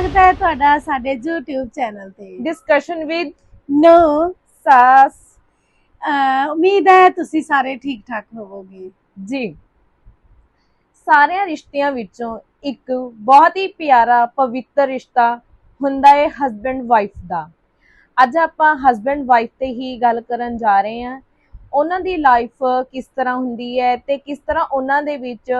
ਸਵਾਗਤ ਹੈ ਤੁਹਾਡਾ ਸਾਡੇ YouTube ਚੈਨਲ ਤੇ। ਡਿਸਕਸ਼ਨ ਵਿਦ ਨੋ ਸਾਸ। ਉਮੀਦ ਹੈ ਤੁਸੀਂ ਸਾਰੇ ਠੀਕ ਠਾਕ ਹੋਵੋਗੇ। ਜੀ। ਸਾਰਿਆਂ ਰਿਸ਼ਤਿਆਂ ਵਿੱਚੋਂ ਇੱਕ ਬਹੁਤ ਹੀ ਪਿਆਰਾ ਪਵਿੱਤਰ ਰਿਸ਼ਤਾ ਹੁੰਦਾ ਹੈ ਹਸਬੈਂਡ ਵਾਈਫ ਦਾ। ਅੱਜ ਆਪਾਂ ਹਸਬੈਂਡ ਵਾਈਫ ਤੇ ਹੀ ਗੱਲ ਕਰਨ ਜਾ ਰਹੇ ਹਾਂ। ਉਹਨਾਂ ਦੀ ਲਾਈਫ ਕਿਸ ਤਰ੍ਹਾਂ ਹੁੰਦੀ ਹੈ ਤੇ ਕਿਸ ਤਰ੍ਹਾਂ ਉਹਨਾਂ ਦੇ ਵਿੱਚ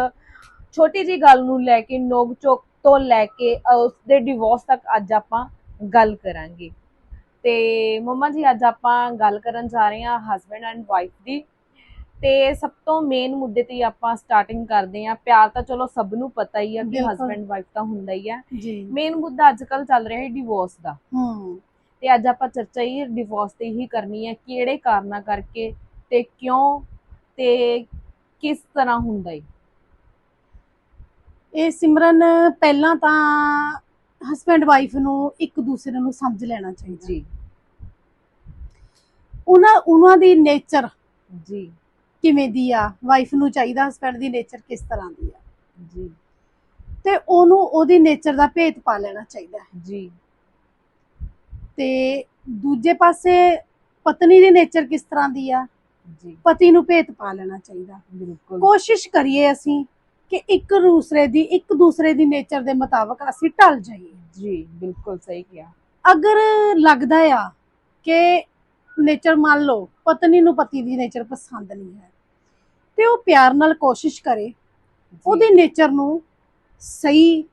ਛੋਟੀ ਜੀ ਗੱਲ ਨੂੰ ਲੈ ਕੇ ਨੋਕ ਚੋਕ ਤੋਂ ਲੈ ਕੇ ਅਹ, ਉਸਦੇ ਡਿਵੋਰਸ ਤੱਕ ਅੱਜ ਆਪਾਂ ਗੱਲ ਕਰਾਂਗੇ। ਤੇ ਮੰਮਾ ਜੀ ਅੱਜ ਆਪਾਂ ਗੱਲ ਕਰਨ ਜਾ ਰਹੇ ਹਾਂ ਹਸਬੈਂਡ ਐਂਡ ਵਾਈਫ ਦੀ। ਤੇ ਸਭ ਤੋਂ ਮੇਨ ਮੁੱਦੇ ਤੇ ਆਪਾਂ ਸਟਾਰਟਿੰਗ ਕਰਦੇ ਹਾਂ। ਪਿਆਰ ਤਾਂ ਚਲੋ ਸਭ ਨੂੰ ਪਤਾ ਹੀ ਆ ਕਿ। ਹਸਬੈਂਡ ਵਾਈਫ ਤਾਂ ਹੁੰਦਾ ਹੀ ਆ। ਮੇਨ ਮੁੱਦਾ ਅੱਜ ਕੱਲ ਚੱਲ ਰਿਹਾ ਹੈ ਡਿਵੋਰਸ ਦਾ। ਹੂੰ। ਤੇ ਅੱਜ ਆਪਾਂ ਚਰਚਾ ਹੀ ਡਿਵੋਰਸ ਤੇ ਹੀ ਕਰਨੀ ਹੈ ਕਿਹੜੇ ਕਾਰਨਾਂ ਕਰਕੇ ਤੇ ਕਿਉਂ ਤੇ ਕਿਸ ਤਰ੍ਹਾਂ ਹੁੰਦਾ ਹੈ। ਇਹ ਸਿਮਰਨ ਪਹਿਲਾਂ ਤਾਂ ਹਸਬੈਂਡ ਵਾਈਫ ਨੂੰ ਇੱਕ ਦੂਸਰੇ ਨੂੰ ਸਮਝ ਲੈਣਾ ਚਾਹੀਦਾ। ਜੀ। ਉਹਨਾਂ ਉਹਨਾਂ ਦੀ ਨੇਚਰ ਜੀ। ਕਿਵੇਂ ਦੀ ਆ? ਵਾਈਫ ਨੂੰ ਚਾਹੀਦਾ ਹਸਬੈਂਡ ਦੀ ਨੇਚਰ ਕਿਸ ਤਰ੍ਹਾਂ ਦੀ ਆ? ਜੀ। ਤੇ ਉਹਨੂੰ ਉਹਦੀ ਨੇਚਰ ਦਾ ਭੇਤ ਪਾ ਲੈਣਾ ਚਾਹੀਦਾ। ਜੀ। ਤੇ ਦੂਜੇ ਪਾਸੇ ਪਤਨੀ ਦੀ ਨੇਚਰ ਕਿਸ ਤਰ੍ਹਾਂ ਦੀ ਆ? ਜੀ। ਪਤੀ ਨੂੰ ਭੇਤ ਪਾ ਲੈਣਾ ਚਾਹੀਦਾ। ਬਿਲਕੁਲ। ਕੋਸ਼ਿਸ਼ ਕਰੀਏ ਅਸੀਂ ਕਿ ਇੱਕ ਦੂਸਰੇ ਦੀ ਇੱਕ ਦੂਸਰੇ ਦੀ ਨੇਚਰ ਦੇ ਮੁਤਾਬਕ ਅਸੀਂ ਢਲ ਜਾਈਏ। ਜੀ ਬਿਲਕੁਲ ਸਹੀ ਕਿਹਾ। ਅਗਰ ਲੱਗਦਾ ਆ ਕਿ ਨੇਚਰ ਮੰਨ ਲਓ ਪਤਨੀ ਨੂੰ ਪਤੀ ਦੀ ਨੇਚਰ ਪਸੰਦ ਨਹੀਂ ਹੈ ਤੇ ਉਹ ਪਿਆਰ ਨਾਲ ਕੋਸ਼ਿਸ਼ ਕਰੇ ਉਹਦੀ ਨੇਚਰ ਨੂੰ ਸਹੀ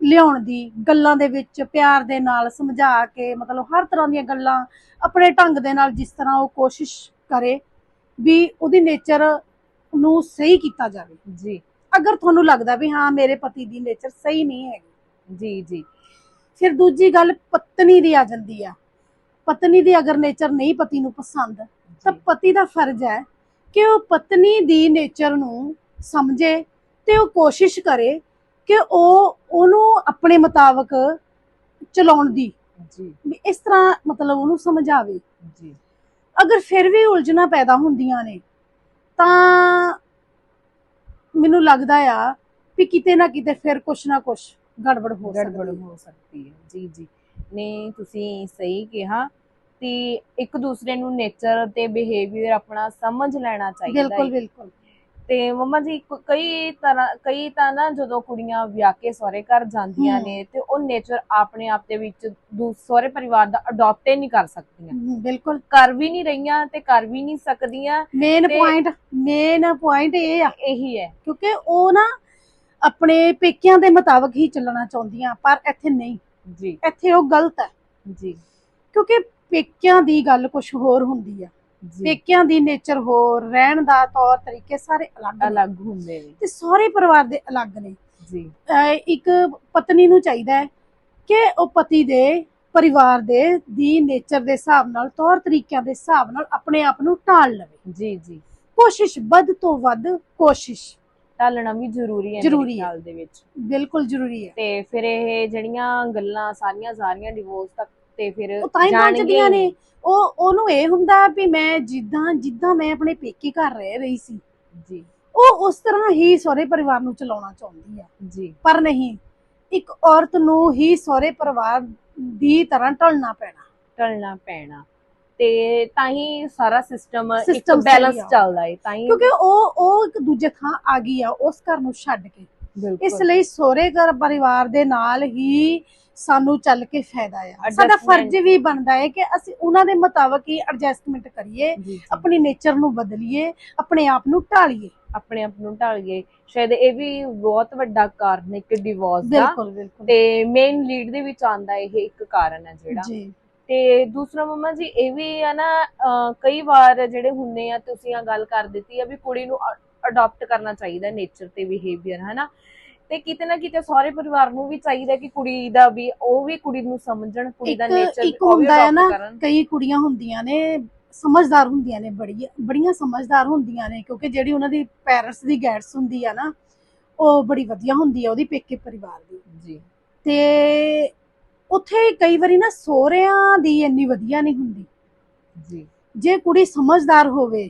ਲਿਆਉਣ ਦੀ ਗੱਲਾਂ ਦੇ ਵਿੱਚ ਪਿਆਰ ਦੇ ਨਾਲ ਸਮਝਾ ਕੇ ਮਤਲਬ ਹਰ ਤਰ੍ਹਾਂ ਦੀਆਂ ਗੱਲਾਂ ਆਪਣੇ ਢੰਗ ਦੇ ਨਾਲ ਜਿਸ ਤਰ੍ਹਾਂ ਉਹ ਕੋਸ਼ਿਸ਼ ਕਰੇ ਵੀ ਉਹਦੀ ਨੇਚਰ ਨੂੰ ਸਹੀ ਕੀਤਾ ਜਾਵੇ। ਜੀ। ਅਗਰ ਤੁਹਾਨੂੰ ਲੱਗਦਾ ਵੀ ਹਾਂ ਮੇਰੇ ਪਤੀ ਦੀ ਨੇਚਰ ਸਹੀ ਨਹੀਂ ਹੈਗੀ। ਜੀ ਜੀ। ਫਿਰ ਦੂਜੀ ਗੱਲ ਪਤਨੀ ਦੀ ਆ ਜਾਂਦੀ ਆ। ਪਤਨੀ ਦੀ ਅਗਰ ਨੇਚਰ ਨਹੀਂ ਪਤੀ ਨੂੰ ਪਸੰਦ ਤਾਂ ਪਤੀ ਦਾ ਫਰਜ਼ ਹੈ ਕਿ ਉਹ ਪਤਨੀ ਦੀ ਨੇਚਰ ਨੂੰ ਸਮਝੇ ਤੇ ਉਹ ਕੋਸ਼ਿਸ਼ ਕਰੇ ਕਿ ਉਹ ਉਹਨੂੰ ਆਪਣੇ ਮੁਤਾਬਕ ਚਲਾਉਣ ਦੀ। ਜੀ। ਇਸ ਤਰ੍ਹਾਂ ਮਤਲਬ ਉਹਨੂੰ ਸਮਝਾਵੇ। ਜੀ। ਅਗਰ ਫਿਰ ਵੀ ਉਲਝਣਾਂ ਪੈਦਾ ਹੁੰਦੀਆਂ ਨੇ ਤਾਂ ਮੈਨੂੰ ਲੱਗਦਾ ਆ ਵੀ ਕਿਤੇ ਨਾ ਕਿਤੇ ਫਿਰ ਕੁਛ ਨਾ ਕੁਛ ਗੜਬੜ ਹੋ ਗੜਬੜ ਸਕਦੀ ਹੈ। ਹੋ ਸਕਦੀ ਹੈ। ਜੀ ਜੀ। ਨੇ ਤੁਸੀਂ ਸਹੀ ਕਿਹਾ ਤੇ ਇੱਕ ਦੂਸਰੇ ਨੂੰ ਨੇਚਰ ਤੇ ਬਿਹੇਵੀਅਰ ਆਪਣਾ ਸਮਝ ਲੈਣਾ ਚਾਹੀਦਾ ਬਿਲਕੁਲ ਹੈ। ਬਿਲਕੁਲ। ਤੇ ਮੰਮਾ ਜੀ ਕ- ਕਈ ਤਰ੍ਹਾਂ ਕਈ ਤਾਂ ਨਾ ਜਦੋਂ ਕੁੜੀਆਂ ਵਿਆਹ ਕੇ ਸਹੁਰੇ ਘਰ ਜਾਂਦੀਆਂ ਹਮ। ਨੇ ਤੇ ਉਹ ਨੇਚਰ ਆਪਣੇ ਆਪ ਦੇ ਵਿੱਚ ਦੂ ਸਹੁਰੇ ਪਰਿਵਾਰ ਦਾ ਅਡਾਪਟ ਹੀ ਨਹੀਂ ਕਰ ਸਕਦੀਆਂ। ਹਮ, ਬਿਲਕੁਲ। ਕਰ ਵੀ ਨਹੀਂ ਰਹੀਆਂ ਤੇ ਕਰ ਵੀ ਨਹੀਂ ਸਕਦੀਆਂ ਮੇਨ ਤੇ- ਪੁਆਇੰਟ ਮੇਨ ਪੁਆਇੰਟ ਇਹ ਆ। ਇਹੀ ਹੈ। ਕਿਉਂਕਿ ਉਹ ਨਾ ਆਪਣੇ ਪੇਕਿਆਂ ਦੇ ਮੁਤਾਬਕ ਹੀ ਚੱਲਣਾ ਚਾਹੁੰਦੀਆਂ ਪਰ ਇੱਥੇ ਨਹੀਂ। ਜੀ। ਇੱਥੇ ਉਹ ਗਲਤ ਹੈ। ਜੀ। ਕਿਉਂਕਿ ਪੇਕਿਆਂ ਦੀ ਗੱਲ ਕੁਝ ਹੋਰ ਹੁੰਦੀ ਆ। ਪੇਕਿਆਂ ਦੀ ਨੇਚਰ ਹੋਰ ਰਹਿਣ ਦਾ ਤੌਰ ਤਰੀਕੇ ਸਾਰੇ ਅਲੱਗ ਅਲੱਗ ਹੁੰਦੇ ਨੇ। ਤੇ ਸਹੁਰੇ ਪਰਿਵਾਰ ਦੇ ਅਲੱਗ ਨੇ। ਜੀ। ਇੱਕ ਪਤਨੀ ਨੂੰ ਚਾਹੀਦਾ ਹੈ ਕਿ ਉਹ ਪਤੀ ਦੇ ਪਰਿਵਾਰ ਦੇ ਦੀ ਨੇਚਰ ਦੇ ਹਿਸਾਬ ਨਾਲ ਤੌਰ ਤਰੀਕਿਆਂ ਦੇ ਹਿਸਾਬ ਨਾਲ ਆਪਣੇ ਆਪ ਨੂੰ ਢਾਲ ਲਵੇ। ਜੀ ਜੀ। ਕੋਸ਼ਿਸ਼ ਵੱਧ ਤੋਂ ਵੱਧ ਕੋਸ਼ਿਸ਼ ਢਾਲਣਾ ਵੀ ਜ਼ਰੂਰੀ ਹੈ ਜ਼ਰੂਰੀ ਹੈ। ਖਿਆਲ ਦੇ ਵਿੱਚ। ਬਿਲਕੁਲ ਜ਼ਰੂਰੀ ਹੈ। ਤੇ ਫਿਰ ਇਹ ਜਿਹੜੀਆਂ ਗੱਲਾਂ ਸਾਰੀਆਂ ਸਾਰੀਆਂ ਡਿਵੋਰਸ ਤੱਕ ਤੇ ਫਿਰ ਉਹ ਤਾਂ ਹੀ ਜਾਣਗੀਆਂ ਪਹੁੰਚਦੀਆਂ ਹੀ ਨੇ। ਉਹ ਉਹਨੂੰ ਇਹ ਹੁੰਦਾ ਵੀ ਮੈਂ ਜਿੱਦਾਂ ਜਿੱਦਾਂ ਮੈਂ ਆਪਣੇ ਪੇਕੇ ਘਰ ਰਹਿ ਰਹੀ ਸੀ ਜੀ। ਉਹ ਉਸ ਤਰ੍ਹਾਂ ਹੀ ਸਹੁਰੇ ਪਰਿਵਾਰ ਨੂੰ ਚਲਾਉਣਾ ਚਾਹੁੰਦੀ ਆ। ਜੀ। ਪਰ ਨਹੀਂ ਇੱਕ ਔਰਤ ਨੂੰ ਹੀ ਸਹੁਰੇ ਪਰਿਵਾਰ ਦੀ ਤਰ੍ਹਾਂ ਢਲਣਾ ਪੈਣਾ। ਢਲਣਾ ਪੈਣਾ। ਤੇ ਤਾਂ ਹੀ ਸਾਰਾ ਸਿਸਟਮ ਇੱਕ ਬੈਲੈਂਸ। ਚੱਲਦਾ ਹੈ ਤਾਂ ਹੀ ਕਿਉਂਕਿ ਉਹ ਉਹ ਇੱਕ ਦੂਜੇ ਥਾਂ ਆ ਗਈ ਆ ਉਸ ਘਰ ਨੂੰ ਛੱਡ ਕੇ। ਇਸ ਲਈ ਸਹੁਰੇ ਘਰ ਪਰਿਵਾਰ ਦੇ ਨਾਲ ਹੀ ਸਾਨੂੰ ਚੱਲ ਕੇ ਫਾਇਦਾ ਆ। ਸਾਡਾ। ਫਰਜ਼ ਵੀ ਬਣਦਾ ਹੈ ਕਿ ਅਸੀਂ ਉਹਨਾਂ ਦੇ ਮੁਤਾਬਕ ਹੀ ਐਡਜਸਟਮੈਂਟ ਕਰੀਏ। ਆਪਣੀ ਨੇਚਰ ਨੂੰ ਬਦਲੀਏ ਆਪਣੇ ਆਪ ਨੂੰ ਢਾਲੀਏ। ਆਪਣੇ ਆਪ ਨੂੰ ਢਲ ਗਏ ਸ਼ਾਇਦ ਇਹ ਵੀ ਬਹੁਤ ਵੱਡਾ ਕਾਰਨ ਹੈ ਇੱਕ ਡਿਵੋਰਸ ਦਾ। ਬਿਲਕੁਲ ਬਿਲਕੁਲ। ਤੇ ਮੇਨ ਲੀਡ ਦੇ ਵਿੱਚ ਆਂਦਾ ਇਹ ਇੱਕ ਕਾਰਨ ਹੈ ਜਿਹੜਾ। ਜੀ। ਤੇ ਦੂਸਰਾ ਮੰਮਾ ਜੀ ਇਹ ਵੀ ਆ ਨਾ ਕਈ ਵਾਰ ਜਿਹੜੇ ਹੁੰਦੇ ਆ ਤੁਸੀਂ ਆ ਗੱਲ ਕਰ ਦਿੱਤੀ ਆ ਵੀ ਕੁੜੀ ਨੂੰ ਅਡਾਪਟ ਕਰਨਾ ਚਾਹੀਦਾ ਨੇਚਰ ਤੇ ਬਿਹੇਵੀਅਰ ਹਨਾ? ਤੇ ਕਿਤੇ ਨਾ ਕਿਤੇ ਸਹੁਰੇ ਪਰਿਵਾਰ ਨੂੰ ਵੀ ਚਾਹੀਦਾ ਕਿ ਕੁੜੀ ਦਾ ਵੀ ਉਹ ਵੀ ਕੁੜੀ ਨੂੰ ਸਮਝਣ ਕੁੜੀ ਦਾ ਨੇਚਰ ਇੱਕ ਹੁੰਦਾ ਹੈ ਨਾ ਕਈ ਕੁੜੀਆਂ ਹੁੰਦੀਆਂ ਨੇ ਸਮਝਦਾਰ ਹੁੰਦੀਆਂ ਨੇ ਬੜੀ ਬੜੀਆਂ ਸਮਝਦਾਰ ਹੁੰਦੀਆਂ ਨੇ ਕਿਉਂਕਿ ਜਿਹੜੀ ਉਹਨਾਂ ਦੀ ਪੈਰੈਂਟਸ ਦੀ ਗਾਈਡਸ ਹੁੰਦੀ ਆ ਨਾ ਉਹ ਬੜੀ ਵਧੀਆ ਹੁੰਦੀ ਆ ਉਹਦੀ ਪੇਕੇ ਪਰਿਵਾਰ ਦੀ। ਜੀ। ਤੇ ਉੱਥੇ ਕਈ ਵਾਰੀ ਨਾ ਸਹੁਰਿਆਂ ਦੀ ਇੰਨੀ ਵਧੀਆ ਨਹੀਂ ਹੁੰਦੀ। ਜੀ। ਜੇ ਕੁੜੀ ਸਮਝਦਾਰ ਹੋਵੇ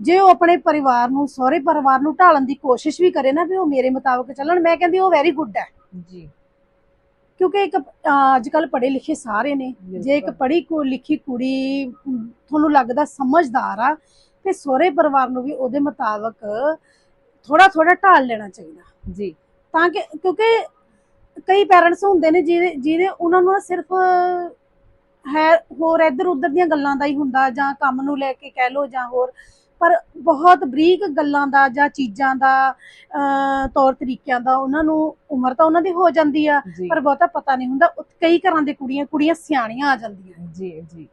ਜੇ ਉਹ ਆਪਣੇ ਪਰਿਵਾਰ ਨੂੰ ਸਹੁਰੇ ਪਰਿਵਾਰ ਨੂੰ ਢਾਲਣ ਦੀ ਕੋਸ਼ਿਸ਼ ਵੀ ਕਰੇ ਨਾ ਵੀ ਉਹ ਮੇਰੇ ਮੁਤਾਬਕ ਚੱਲਣ ਮੈਂ ਕਹਿੰਦੀ ਉਹ ਵੈਰੀ ਗੁੱਡ ਹੈ। ਜੀ। ਕਿਉਂਕਿ ਇੱਕ ਅੱਜ ਕੱਲ ਪੜ੍ਹੇ ਲਿਖੇ ਸਾਰੇ ਨੇ। ਜੇ ਇੱਕ ਪੜ੍ਹੀ ਕੋ ਲਿਖੀ ਕੁੜੀ ਤੁਹਾਨੂੰ ਲੱਗਦਾ ਸਮਝਦਾਰ ਆ ਤੇ ਸਹੁਰੇ ਪਰਿਵਾਰ ਨੂੰ ਵੀ ਉਹਦੇ ਮੁਤਾਬਕ ਥੋੜਾ ਥੋੜਾ ਢਾਲ ਲੈਣਾ ਚਾਹੀਦਾ। ਜੀ। ਤਾਂ ਕਿ ਕਿਉਂਕਿ ਕਈ ਪੈਰੈਂਟਸ ਹੁੰਦੇ ਨੇ ਜਿਹਦੇ ਜਿਹਦੇ ਉਹਨਾਂ ਨੂੰ ਨਾ ਸਿਰਫ ਹੈ ਹੋਰ ਇੱਧਰ ਉੱਧਰ ਦੀਆਂ ਗੱਲਾਂ ਦਾ ਹੀ ਹੁੰਦਾ ਜਾਂ ਕੰਮ ਨੂੰ ਲੈ ਕੇ ਕਹਿ ਲੋ ਜਾਂ ਹੋਰ। ਪਰ ਬਹੁਤ ਬਰੀਕ ਗੱਲਾਂ ਦਾ ਜਾਂ ਚੀਜ਼ਾਂ ਦਾ ਤੌਰ ਤਰੀਕਿਆਂ ਦਾ ਉਹਨਾਂ ਨੂੰ ਉਮਰ ਤਾਂ ਉਹਨਾਂ ਦੀ ਹੋ ਜਾਂਦੀ ਆ ਪਰ ਬਹੁਤਾ ਪਤਾ ਨਹੀਂ ਹੁੰਦਾ ਕਈ ਘਰਾਂ ਦੇ ਕੁੜੀਆਂ ਕੁੜੀਆਂ ਸਿਆਣੀਆਂ ਆ ਜਾਂਦੀਆਂ ਜੀ ਜੀ।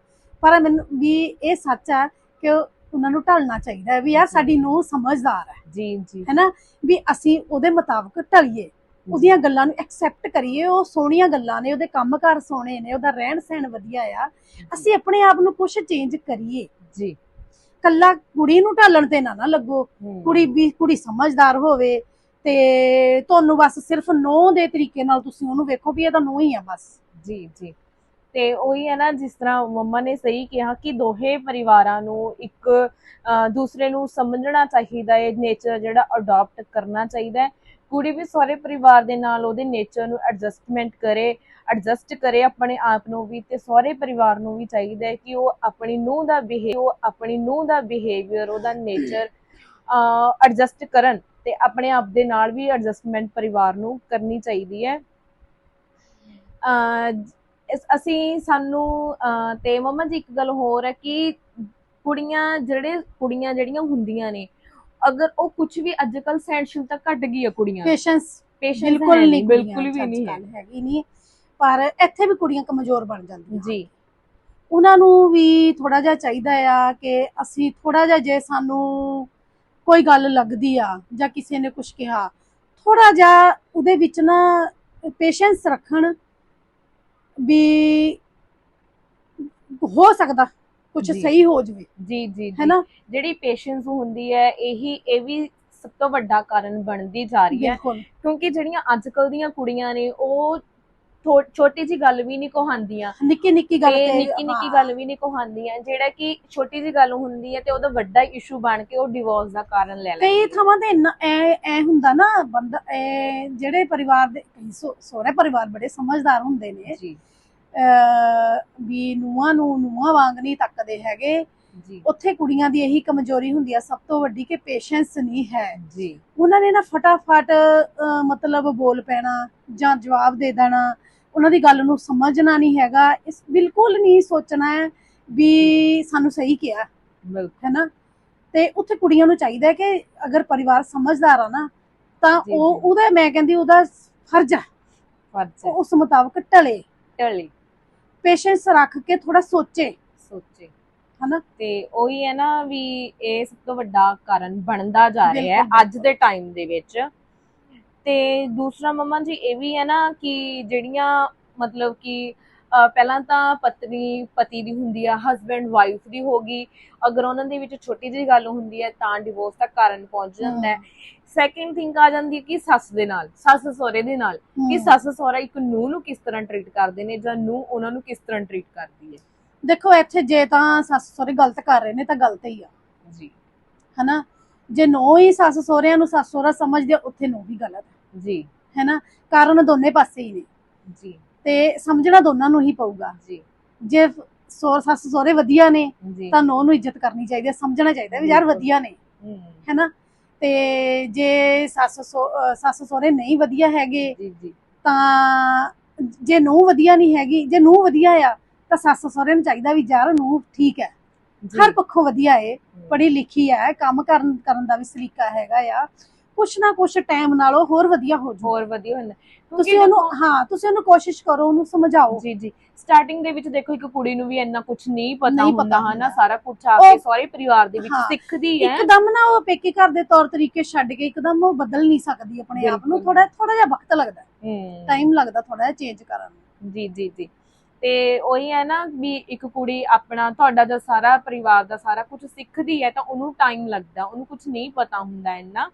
ਪਰ ਮੈਨੂੰ ਵੀ ਇਹ ਸੱਚ ਆ ਕਿ ਉਹਨਾਂ ਨੂੰ ਢਲਣਾ ਚਾਹੀਦਾ ਹੈ ਵੀ ਯਾਰ ਸਾਡੀ ਨੂੰ ਸਮਝਦਾਰ ਹੈ। ਜੀ ਜੀ। ਹੈਨਾ? ਵੀ ਅਸੀਂ ਉਹਦੇ ਮੁਤਾਬਕ ਢਲੀਏ। ਉਹਦੀਆਂ ਗੱਲਾਂ ਨੂੰ ਐਕਸੈਪਟ ਕਰੀਏ ਉਹ ਸੋਹਣੀਆਂ ਗੱਲਾਂ ਨੇ ਉਹਦੇ ਕੰਮਕਾਰ ਸੋਹਣੇ ਨੇ ਉਹਦਾ ਰਹਿਣ ਸਹਿਣ ਵਧੀਆ ਆ। ਅਸੀਂ ਆਪਣੇ ਆਪ ਨੂੰ ਕੁਝ ਚੇਂਜ ਕਰੀਏ। ਜੀ। ਕੱਲਾ ਕੁੜੀ ਨੂੰ ਢਾਲਣ ਤੇ ਨਾ ਨਾ ਲੱਗੋ। ਕੁੜੀ ਵੀ ਕੁੜੀ ਸਮਝਦਾਰ ਹੋਵੇ ਤੇ ਤੁਹਾਨੂੰ ਬਸ ਸਿਰਫ ਨੋ ਦੇ ਤਰੀਕੇ ਨਾਲ ਤੁਸੀਂ ਉਹਨੂੰ ਵੇਖੋ ਵੀ ਇਹ ਤਾਂ ਨੋ ਹੀ ਆ ਬਸ। ਜੀ ਜੀ। ਤੇ ਉਹੀ ਹੈ ਨਾ ਜਿਸ ਤਰ੍ਹਾਂ ਮੰਮਾ ਨੇ ਸਹੀ ਕਿਹਾ ਕਿ ਦੋਹੇ ਪਰਿਵਾਰਾਂ ਨੂੰ ਇੱਕ ਦੂਸਰੇ ਨੂੰ ਸਮਝਣਾ ਚਾਹੀਦਾ ਹੈ ਨੇਚਰ ਜਿਹੜਾ ਅਡਾਪਟ ਕਰਨਾ ਚਾਹੀਦਾ ਹੈ। ਕੁੜੀ ਵੀ ਸਾਰੇ ਪਰਿਵਾਰ ਦੇ ਨਾਲ ਉਹਦੇ ਨੇਚਰ ਨੂੰ ਐਡਜਸਟਮੈਂਟ ਕਰੇ ਐਡਜਸਟ ਕਰੇ ਆਪਣੇ ਆਪ ਨੂੰ ਵੀ ਤੇ ਸਾਰੇ ਪਰਿਵਾਰ ਨੂੰ ਵੀ ਚਾਹੀਦਾ ਹੈ ਕਿ ਉਹ ਆਪਣੀ ਨੂੰਹ ਦਾ ਬਿਹੇਵ ਉਹ ਆਪਣੀ ਨੂੰਹ ਦਾ ਬਿਹੇਵੀਅਰ ਉਹਦਾ ਨੇਚਰ ਐਡਜਸਟ ਕਰਨ ਤੇ ਆਪਣੇ ਆਪ ਦੇ ਨਾਲ ਵੀ ਐਡਜਸਟਮੈਂਟ ਪਰਿਵਾਰ ਨੂੰ ਕਰਨੀ ਚਾਹੀਦੀ ਹੈ। ਅਸੀਂ ਸਾਨੂੰ ਤੇ ਮਮਾ ਜੀ ਇੱਕ ਗੱਲ ਹੋਰ ਹੈ ਕਿ ਕੁੜੀਆਂ ਜਿਹੜੇ ਕੁੜੀਆਂ ਜਿਹੜੀਆਂ ਹੁੰਦੀਆਂ ਨੇ ਅਗਰ ਉਹ ਕੁਝ ਵੀ ਅੱਜ ਕੱਲ ਸਹਿਣਸ਼ੀਲਤਾ ਘਟ ਗਈ ਹੈ ਕੁੜੀਆਂ ਪੇਸ਼ੈਂਸ ਪੇਸ਼ੈਂਸ ਬਿਲਕੁਲ ਨਹੀਂ ਬਿਲਕੁਲ ਵੀ ਨਹੀਂ ਹੈਗੀ ਨਹੀਂ। ਪਰ ਇੱਥੇ ਵੀ ਕੁੜੀਆਂ ਕਮਜ਼ੋਰ ਬਣ ਜਾਂਦੀਆਂ ਜੀ। ਉਹਨਾਂ ਨੂੰ ਵੀ ਥੋੜਾ ਜਿਹਾ ਚਾਹੀਦਾ ਆ ਕਿ ਅਸੀਂ ਥੋੜਾ ਜਿਹਾ ਜੇ ਸਾਨੂੰ ਕੋਈ ਗੱਲ ਲੱਗਦੀ ਆ ਜਾਂ ਕਿਸੇ ਨੇ ਕੁਝ ਕਿਹਾ ਥੋੜਾ ਜਿਹਾ ਉਹਦੇ ਵਿੱਚ ਨਾ ਪੇਸ਼ੈਂਸ ਰੱਖਣ ਵੀ ਹੋ ਸਕਦਾ ਕੁਝ। ਸਹੀ ਹੋ ਜਵੇ। ਜੀ ਜੀ। ਹੈਨਾ? ਜਿਹੜੀ ਪੇਸ਼ੈਂਸ ਹੁੰਦੀ ਹੈ ਇਹੀ ਇਹ ਵੀ ਸਭ ਤੋਂ ਵੱਡਾ ਕਾਰਨ ਬਣਦੀ ਜਾ ਰਹੀ ਹੈ। ਕਿਉਂਕਿ ਜਿਹੜੀਆਂ ਅੱਜ ਕੱਲ ਦੀਆਂ ਕੁੜੀਆਂ ਨੇ ਉਹ ਛੋਟੀ ਜੀ ਗੱਲ ਵੀ ਨਹੀਂ ਕਹਾਉਂਦੀਆਂ। ਨਿੱਕੀ ਨਿੱਕੀ ਗੱਲ ਤੇ ਨਿੱਕੀ ਨਿੱਕੀ ਗੱਲ ਵੀ ਨਹੀਂ ਕਹਾਉਂਦੀਆਂ। ਜਿਹੜਾ ਕਿ ਛੋਟੀ ਜੀ ਗੱਲ ਹੁੰਦੀ ਹੈ ਤੇ ਉਹਦਾ ਵੱਡਾ ਇਸ਼ੂ ਬਣ ਕੇ ਉਹ ਡਿਵੋਰਸ ਦਾ ਕਾਰਨ ਲੈ ਲੈਂਦੀ ਕਈ। ਥਾਵਾਂ ਤੇ ਐ ਐ ਹੁੰਦਾ ਨਾ ਬੰਦਾ ਐ ਜਿਹੜੇ ਪਰਿਵਾਰ ਦੇ ਸਹੁਰੇ ਪਰਿਵਾਰ ਬੜੇ ਸਮਝਦਾਰ ਹੁੰਦੇ ਨੇ। ਜੀ। ਵੀ ਨੂੰਹਾਂ ਨੂੰ ਨੂੰਹਾਂ ਵਾਂਗ ਨਹੀਂ ਤੱਕਦੇ ਹੈਗੇ। ਉੱਥੇ ਕੁੜੀਆਂ ਦੀ ਇਹੀ ਕਮਜ਼ੋਰੀ ਹੁੰਦੀ ਆ ਸਭ ਤੋਂ ਵੱਡੀ ਕਿ ਪੇਸ਼ੈਂਸ ਨਹੀਂ ਹੈ। ਜੀ। ਉਹਨਾਂ ਨੇ ਨਾ ਫਟਾਫਟ ਮਤਲਬ ਬੋਲ ਪੈਣਾ ਜਾਂ ਜਵਾਬ ਦੇ ਦੇਣਾ ਉਹਨਾਂ ਦੀ ਗੱਲ ਨੂੰ ਸਮਝਣਾ ਨਹੀਂ ਹੈਗਾ। ਇਸ ਬਿਲਕੁਲ ਨਹੀਂ ਸੋਚਣਾ ਹੈ ਵੀ ਸਾਨੂੰ ਸਹੀ ਕਿਹਾ। ਹੈ ਨਾ ਤੇ ਉੱਥੇ ਕੁੜੀਆਂ ਨੂੰ ਚਾਹੀਦਾ ਹੈ ਕਿ ਅਗਰ ਪਰਿਵਾਰ ਸਮਝਦਾਰ ਆ ਨਾ ਤਾਂ ਉਹ। ਉਹਦਾ ਮੈਂ ਕਹਿੰਦੀ ਉਹਦਾ ਫਰਜ਼ ਆ। ਫਰਜ਼ ਉਸ ਮੁਤਾਬਕ ਟਲੇ। ਟਲੀ। ਪੇਸ਼ੈਂਸ ਰੱਖ ਕੇ ਥੋੜਾ ਸੋਚੇ। ਸੋਚੇ। ਹਨਾ? ਤੇ ਉਹੀ ਹੈ ਨਾ ਵੀ ਇਹ ਸਭ ਤੋਂ ਵੱਡਾ ਕਾਰਨ ਬਣਦਾ ਜਾ ਰਿਹਾ ਹੈ ਅੱਜ ਦੇ ਟਾਈਮ ਦੇ ਵਿੱਚ। ਤੇ ਦੂਸਰਾ ਮਮਾ ਜੀ ਇਹ ਵੀ ਹੈ ਨਾ ਕਿ ਜਿਹੜੀਆਂ ਮਤਲਬ ਕਿ ਪਹਿਲਾਂ ਤਾਂ ਪਤਨੀ ਪਤੀ ਦੀ ਹੁੰਦੀ ਆ ਹਸਬੈਂਡ ਵਾਈਫ ਦੀ ਹੋਗੀ ਅਗਰ ਉਹਨਾਂ ਦੇ ਵਿੱਚ ਛੋਟੀ ਜਿਹੀ ਗੱਲ ਹੁੰਦੀ ਹੈ ਤਾਂ ਡਿਵੋਰਸ ਦਾ ਕਾਰਨ ਪਹੁੰਚ ਜਾਂਦਾ ਹੈ। ਸੈਕਿੰਡ ਥਿੰਗ ਆ ਜਾਂਦੀ ਹੈ ਕਿ ਸੱਸ ਦੇ ਨਾਲ ਸੱਸ ਸਹੁਰੇ ਦੇ ਨਾਲ ਕਿ। ਸੱਸ ਸਹੁਰਾ ਇੱਕ ਨੂੰਹ ਨੂੰ ਕਿਸ ਤਰ੍ਹਾਂ ਟਰੀਟ ਕਰਦੇ ਨੇ ਜਾਂ ਨੂੰਹ ਉਹਨਾਂ ਨੂੰ ਕਿਸ ਤਰ੍ਹਾਂ ਟਰੀਟ ਕਰਦੀ ਹੈ। ਦੇਖੋ ਇੱਥੇ ਜੇ ਤਾਂ ਸੱਸ ਸਹੁਰੇ ਗਲਤ ਕਰ ਰਹੇ ਨੇ ਤਾਂ ਗਲਤ ਹੀ ਆ। ਜੀ। ਹਨਾ? ਜੇ ਨੋ ਹੀ ਸੱਸ ਸਹੁਰਿਆਂ ਨੂੰ ਸੱਸ ਸਹੁਰਾ ਸਮਝਦੇ ਆ, ਉੱਥੇ ਨੋ ਵੀ ਗਲਤ ਹੈ ਜੀ। ਹੈਨਾ? ਕਾਰਨ ਦੋਨੇ ਪਾਸੇ ਹੀ ਨੇ। ਜੀ। ਤੇ ਸਮਝਣਾ ਦੋਨਾਂ ਨੂੰ ਹੀ ਪਊਗਾ। ਜੀ। ਜੇ ਸੋਰ ਸੱਸ ਸਹੁਰੇ ਵਧੀਆ ਨੇ ਜੀ। ਤਾਂ ਨੋ ਨੂੰ ਇੱਜ਼ਤ ਕਰਨੀ ਚਾਹੀਦੀ ਹੈ ਸਮਝਣਾ ਚਾਹੀਦਾ ਵੀ ਯਾਰ ਬਿਲਕੁਲ। ਵਧੀਆ ਨੇ। ਹਮ, ਹੈਨਾ? ਤੇ ਜੇ ਸੱਸ ਸਹੁ- ਅਹ ਸੱਸ ਸਹੁਰੇ ਨਹੀਂ ਵਧੀਆ ਹੈਗੇ ਜੀ ਜੀ। ਤਾਂ ਜੇ ਨੂੰ ਵਧੀਆ ਨਹੀਂ ਹੈਗੀ ਜੇ ਨੂੰ ਵਧੀਆ ਆ ਤਾਂ ਸੱਸ ਸਹੁਰੇ ਨੂੰ ਚਾਹੀਦਾ ਵੀ ਯਾਰ ਨੂੰ ਠੀਕ ਹੈ। ਹਰ ਪੱਖੋਂ ਵਧੀਆ ਏ ਪੜ੍ਹੀ ਲਿਖੀ ਹੈ ਕੰਮ ਕਰਨ ਕਰਨ ਦਾ ਵੀ ਸਲੀਕਾ ਹੈਗਾ ਆ। ਕੁਛ ਨਾ ਕੁਛ ਟਾਈਮ ਨਾਲ ਉਹ ਹੋਰ ਵਧੀਆ ਹੋ ਜਾਊ। ਹੋਰ ਵਧੀਆ ਹੁੰਦਾ। ਤੁਸੀਂ ਉਹਨੂੰ ਹਾਂ ਤੁਸੀਂ ਉਹਨੂੰ ਕੋਸ਼ਿਸ਼ ਕਰੋ ਉਹਨੂੰ ਸਮਝਾਓ। ਜੀ ਜੀ। ਸਟਾਰਟਿੰਗ ਦੇ ਵਿੱਚ ਦੇਖੋ ਇੱਕ ਕੁੜੀ ਨੂੰ ਵੀ ਇੰਨਾ ਕੁਝ ਨਹੀਂ ਪਤਾ ਨਹੀਂ ਪਤਾ ਹੁੰਦਾ ਹੁੰਦਾ। ਹਨਾ ਸਾਰਾ ਕੁਝ ਆ ਉਹ- ਕੇ ਸਾਰੇ ਪਰਿਵਾਰ ਦੇ ਵਿੱਚ ਹਾਂ। ਸਿੱਖਦੀ ਹੈ। ਇੱਕਦਮ ਨਾ ਉਹ ਪੇਕੇ ਘਰ ਦੇ ਤੌਰ ਤਰੀਕੇ ਛੱਡ ਕੇ ਇੱਕਦਮ ਉਹ ਬਦਲ ਨਹੀਂ ਸਕਦੀ ਆਪਣੇ ਆਪ ਨੂੰ। ਬਿਲਕੁਲ। ਥੋੜਾ ਥੋੜਾ ਜਿਹਾ ਵਕਤ ਲੱਗਦਾ। ਹਮ, ਟਾਈਮ ਲੱਗਦਾ ਥੋੜਾ ਜਿਹਾ ਚੇਂਜ ਕਰਨ ਨੂੰ। ਜੀ ਜੀ ਜੀ। ਤੇ ਉਹੀ ਹੈ ਨਾ ਵੀ ਇੱਕ ਕੁੜੀ ਆਪਣਾ, ਤੁਹਾਡਾ ਜੋ ਸਾਰਾ ਪਰਿਵਾਰ ਦਾ ਸਾਰਾ ਕੁਝ ਸਿੱਖਦੀ ਹੈ ਤਾਂ ਉਹਨੂੰ ਟਾਈਮ ਲੱਗਦਾ, ਉਹਨੂੰ ਕੁਝ ਨਹੀਂ ਪਤਾ ਹੁੰਦਾ ਇੰਨਾ।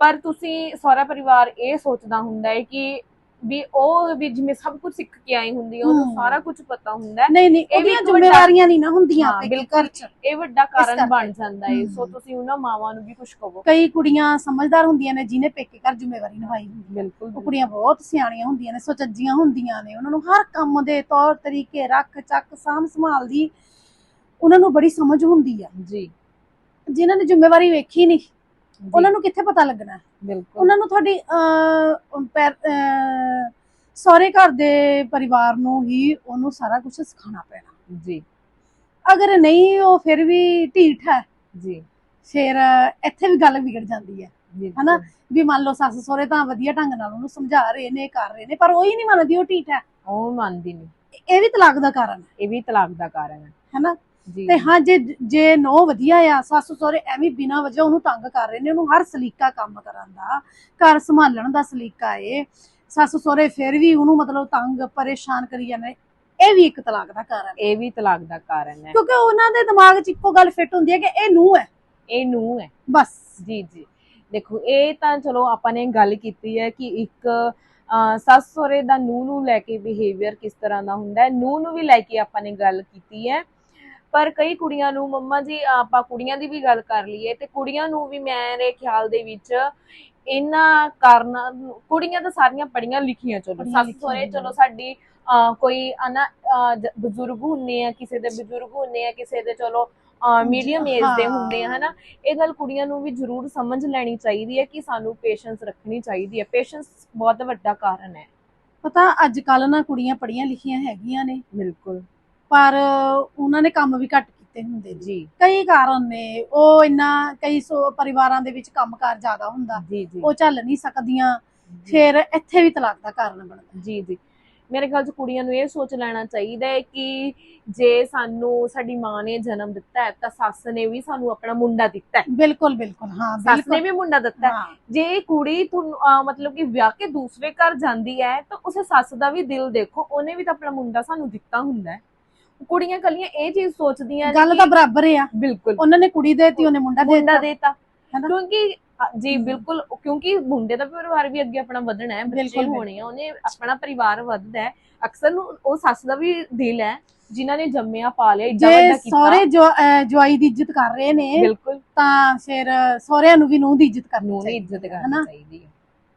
ਪਰ ਤੁਸੀਂ ਸਾਰਾ ਪਰਿਵਾਰ ਇਹ ਸੋਚਦਾ ਹੁੰਦਾ ਹੈ ਕਿ ਵੀ ਉਹ ਵੀ ਜਿਵੇਂ ਸਭ ਕੁਝ ਸਿੱਖ ਕੇ ਆਈ ਹੁੰਦੀ ਆ ਉਹਨੂੰ। ਸਾਰਾ ਕੁਝ ਪਤਾ ਹੁੰਦਾ ਹੈ ਨਹੀਂ ਨਹੀਂ ਇਹ ਵੀ ਉਹਦੀਆਂ ਇੱਕ ਵੱਡਾ- ਜ਼ਿੰਮੇਵਾਰੀਆਂ ਨਹੀਂ ਨਾ ਹੁੰਦੀਆਂ ਹਾਂ, ਬਿਲਕੁਲ। ਘਰ ਚ ਇਹ ਵੱਡਾ ਕਾਰਨ ਕਰਕੇ। ਬਣ ਜਾਂਦਾ ਹੈ ਸੋ ਹਮ। ਤੁਸੀਂ ਉਹਨਾਂ ਮਾਵਾਂ ਨੂੰ ਵੀ ਕੁਝ ਕਹੋ ਕਈ ਕੁੜੀਆਂ ਸਮਝਦਾਰ ਹੁੰਦੀਆਂ ਨੇ ਜਿਨੇ ਪੇਕੇ ਘਰ ਜ਼ਿੰਮੇਵਾਰੀ ਨਿਭਾਈ ਹੁੰਦੀ ਹੈ ਬਿਲਕੁਲ ਉਹ ਕੁੜੀਆਂ ਬਹੁਤ ਸਿਆਣੀਆਂ ਹੁੰਦੀਆਂ ਨੇ ਸੁਚੱਜੀਆਂ ਹੁੰਦੀਆਂ ਨੇ ਉਹਨਾਂ ਨੂੰ ਹਰ ਕੰਮ ਦੇ ਤੌਰ ਤਰੀਕੇ ਰੱਖ ਚੱਕ ਸਾਂਭ ਸੰਭਾਲ ਦੀ ਉਹਨਾਂ ਨੂੰ ਬੜੀ ਸਮਝ ਹੁੰਦੀ ਆ ਜੀ ਜਿਨ੍ਹਾਂ ਨੇ ਜ਼ਿੰਮੇਵਾਰੀ ਵੇਖੀ ਨਹੀਂ ਉਹਨਾਂ ਨੂੰ ਕਿੱਥੇ ਪਤਾ ਲੱਗਣਾ ਹੈ? ਬਿਲਕੁਲ। ਉਹਨਾਂ ਨੂੰ ਤੁਹਾਡੀ ਸਹੁਰੇ ਘਰ ਦੇ ਪਰਿਵਾਰ ਨੂੰ ਹੀ ਉਹਨੂੰ ਸਾਰਾ ਕੁਝ ਸਿਖਾਉਣਾ ਪੈਣਾ। ਜੀ। ਅਗਰ ਨਹੀਂ ਉਹ ਫਿਰ ਵੀ ਢੀਠ ਹੈ। ਜੀ। ਫਿਰ ਇੱਥੇ ਵੀ ਗੱਲ ਵਿਗੜ ਜਾਂਦੀ ਹੈ। ਹਨਾ? ਵੀ ਮੰਨ ਲਓ ਸੱਸ ਸਹੁਰੇ ਤਾਂ ਵਧੀਆ ਢੰਗ ਨਾਲ ਉਹਨੂੰ ਸਮਝਾ ਰਹੇ ਨੇ ਕਰ ਰਹੇ ਨੇ ਪਰ ਉਹ ਹੀ ਨਹੀਂ ਮੰਨਦੀ ਉਹ ਢੀਠ ਹੈ। ਉਹ ਮੰਨਦੀ ਨਹੀਂ। ਇਹ ਵੀ ਤਲਾਕ ਦਾ ਕਾਰਨ ਹੈ। ਇਹ ਵੀ ਤਲਾਕ ਦਾ ਕਾਰਨ ਹੈ। ਹੈਨਾ? ਤੇ ਹਾਂ ਜੇ ਜੇ ਨੋ ਵਧੀਆ ਆ ਸੱਸ ਸਹੁਰੇ ਐਵੇਂ ਬਿਨਾਂ ਵਜ੍ਹਾ ਉਹਨੂੰ ਤੰਗ ਕਰ ਰਹੇ ਨੇ ਉਹਨੂੰ ਹਰ ਸਲੀਕਾ ਕੰਮ ਕਰਨ ਦਾ ਘਰ ਸੰਭਾਲਣ ਦਾ ਸਲੀਕਾ ਏ। ਸੱਸ ਸਹੁਰੇ ਫਿਰ ਵੀ ਉਹਨੂੰ ਮਤਲਬ ਤੰਗ ਪਰੇਸ਼ਾਨ ਕਰੀ ਜਾਂਦੇ ਇਹ ਵੀ ਇੱਕ ਤਲਾਕ ਦਾ ਕਾਰਨ ਹੈ। ਇਹ ਵੀ ਤਲਾਕ ਦਾ ਕਾਰਨ ਹੈ। ਕਿਉਂਕਿ ਉਹਨਾਂ ਦੇ ਦਿਮਾਗ 'ਚ ਇੱਕੋ ਗੱਲ ਫਿੱਟ ਹੁੰਦੀ ਹੈ ਕਿ ਇਹ ਨੂੰ ਹੈ। ਇਹ ਨੂੰ ਹੈ। ਬਸ। ਜੀ ਜੀ। ਦੇਖੋ ਇਹ ਤਾਂ ਚਲੋ ਆਪਾਂ ਨੇ ਗੱਲ ਕੀਤੀ ਹੈ ਕਿ ਇੱਕ ਸੱਸ ਸਹੁਰੇ ਦਾ ਨੂੰ ਨੂੰ ਲੈ ਕੇ ਬਿਹੇਵੀਅਰ ਕਿਸ ਤਰ੍ਹਾਂ ਦਾ ਹੁੰਦਾ ਹੈ ਨੂੰ ਨੂੰ ਵੀ ਲੈ ਕੇ ਆਪਾਂ ਨੇ ਗੱਲ ਕੀਤੀ ਹੈ। ਪਰ ਕਈ ਕੁੜੀਆਂ ਨੂੰ ਮੰਮਾ ਜੀ ਆਪਾਂ ਕੁੜੀਆਂ ਦੀ ਵੀ ਗੱਲ ਕਰ ਲਈਏ ਤੇ ਕੁੜੀਆਂ ਨੂੰ ਵੀ ਮੇਰੇ ਖਿਆਲ ਦੇ ਵਿੱਚ ਇਹਨਾਂ ਕਾਰਨਾਂ ਕੁੜੀਆਂ ਤਾਂ ਸਾਰੀਆਂ ਪੜੀਆਂ ਲਿਖੀਆਂ ਚਲੋ ਸੱਸ ਹੁੰਦੀਆਂ। ਚਲੋ ਸਾਡੀ ਕੋਈ ਅਨਾ ਬਜ਼ੁਰਗ ਹੁੰਨੇ ਆ ਕਿਸੇ ਦੇ ਬਜ਼ੁਰਗ ਹੁੰਨੇ ਆ ਕਿਸੇ ਦੇ ਚਲੋ ਮੀਡੀਅਮ ਏਜ ਦੇ। ਹੁੰਦੇ ਆ ਹਨਾ? ਇਹ ਗੱਲ ਕੁੜੀਆਂ ਨੂੰ ਵੀ ਜ਼ਰੂਰ ਸਮਝ ਲੈਣੀ ਚਾਹੀਦੀ ਹੈ ਕਿ ਸਾਨੂੰ ਪੇਸ਼ੈਂਸ ਰੱਖਣੀ ਚਾਹੀਦੀ ਹੈ। ਪੇਸ਼ੈਂਸ ਬਹੁਤ ਵੱਡਾ ਕਾਰਨ ਹੈ। ਪਤਾ ਅੱਜ ਕੱਲ ਨਾ ਕੁੜੀਆਂ ਪੜੀਆਂ ਲਿਖੀਆਂ ਹੈਗੀਆਂ ਨੇ। ਬਿਲਕੁਲ। ਪਰ ਉਹਨਾਂ ਨੇ ਕੰਮ ਵੀ ਘੱਟ ਕੀਤੇ ਹੁੰਦੇ ਨੇ ਜੀ। ਕਈ ਕਾਰਨ ਨੇ ਉਹ ਇੰਨਾ ਕਈ ਸੋ ਪਰਿਵਾਰਾਂ ਦੇ ਵਿੱਚ ਕੰਮਕਾਰ ਜ਼ਿਆਦਾ ਹੁੰਦਾ ਜੀ ਜੀ। ਉਹ ਚੱਲ ਨਹੀਂ ਸਕਦੀਆਂ ਫਿਰ ਇੱਥੇ ਵੀ ਤਲਾਕ ਦਾ ਕਾਰਨ ਬਣਦਾ। ਜੀ ਜੀ। ਮੇਰੇ ਖਿਆਲ ਚ ਕੁੜੀਆਂ ਨੂੰ ਇਹ ਸੋਚ ਲੈਣਾ ਚਾਹੀਦਾ ਹੈ ਕਿ ਜੇ ਸਾਨੂੰ ਸਾਡੀ ਮਾਂ ਨੇ ਜਨਮ ਦਿੱਤਾ ਹੈ ਤਾਂ ਸੱਸ ਨੇ ਵੀ ਸਾਨੂੰ ਆਪਣਾ ਮੁੰਡਾ ਦਿੱਤਾ ਹੈ। ਬਿਲਕੁਲ ਬਿਲਕੁਲ ਹਾਂ ਸੱਸ ਨੇ ਵੀ ਮੁੰਡਾ ਦਿੱਤਾ ਹੈ। ਜੇ ਕੁੜੀ ਤੁਹਾਨੂੰ ਮਤਲਬ ਕਿ ਵਿਆਹ ਕੇ ਦੂਸਰੇ ਘਰ ਜਾਂਦੀ ਹੈ ਤਾਂ ਉਸੇ ਸੱਸ ਦਾ ਵੀ ਦਿਲ ਦੇਖੋ ਉਹਨੇ ਵੀ ਤਾਂ ਆਪਣਾ ਮੁੰਡਾ ਸਾਨੂੰ ਦਿੱਤਾ ਹੁੰਦਾ ਹੈ। ਕੁੜੀਆਂ ਕੱਲੀਆਂ ਇਹ ਚੀਜ਼ ਸੋਚਦੀਆਂ ਨੇ ਗੱਲ ਤਾਂ ਬਰਾਬਰ ਆ। ਬਿਲਕੁਲ। ਉਹਨਾਂ ਨੇ ਕੁੜੀ ਦੇਤੀ ਉਹਨੇ ਮੁੰਡਾ ਦੇਤਾ? ਕਿਉਂਕਿ ਜੀ। ਬਿਲਕੁਲ ਕਿਉਂਕਿ ਮੁੰਡੇ ਦਾ ਪਰਿਵਾਰ ਵੀ ਅੱਗੇ ਆਪਣਾ ਵਧਣਾ ਹੈ ਬੱਚੇ ਬਿਲਕੁਲ, ਹੋਣੇ ਆ ਉਹਨੇ ਆਪਣਾ ਪਰਿਵਾਰ ਵੱਧਦਾ ਹੈ। ਅਕਸਰ ਉਹ ਸੱਸ ਦਾ ਵੀ ਦਿਲ ਹੈ ਜਿਨ੍ਹਾਂ ਨੇ ਜੰਮਿਆ ਪਾਲਿਆ ਜੇ ਵੱਡਾ ਕੀਤਾ। ਸਹੁਰੇ ਜੋ ਜਵਾਈ ਦੀ ਇੱਜ਼ਤ ਕਰ ਰਹੇ ਨੇ ਬਿਲਕੁਲ। ਤਾਂ ਫਿਰ ਸਹੁਰਿਆਂ ਨੂੰ ਵੀ ਨੂੰਹ ਦੀ ਇੱਜ਼ਤ ਕਰਨੀ ਚਾਹੀਦੀ ਇੱਜ਼ਤ ਹੈ, ਕਰਨੀ ਹਨਾ? ਚਾਹੀਦੀ ਹੈ।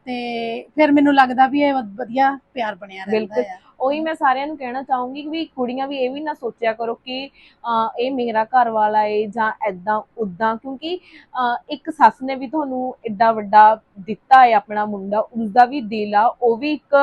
ਤੇ ਫਿਰ ਮੈਨੂੰ ਲੱਗਦਾ ਵੀ ਇਹ ਵਧ- ਵਧੀਆ ਪਿਆਰ ਬਣਿਆ ਰਹਿੰਦਾ ਬਿਲਕੁਲ। ਉਹੀ ਮੈਂ ਸਾਰਿਆਂ ਨੂੰ ਕਹਿਣਾ ਚਾਹੂੰਗੀ ਕਿ ਵੀ ਕੁੜੀਆਂ ਵੀ ਇਹ ਵੀ ਨਾ ਸੋਚਿਆ ਕਰੋ ਕਿ ਇਹ ਮੇਰਾ ਘਰ ਵਾਲਾ ਏ ਜਾਂ ਐਦਾਂ ਉਦਾਂ ਕਿਉਂਕਿ ਇੱਕ ਸੱਸ ਨੇ ਵੀ ਤੁਹਾਨੂੰ ਐਡਾ ਵੱਡਾ ਦਿੱਤਾ ਹੈ ਆਪਣਾ ਮੁੰਡਾ ਉਸਦਾ ਵੀ ਦਿਲ ਆ ਉਹ ਵੀ ਇੱਕ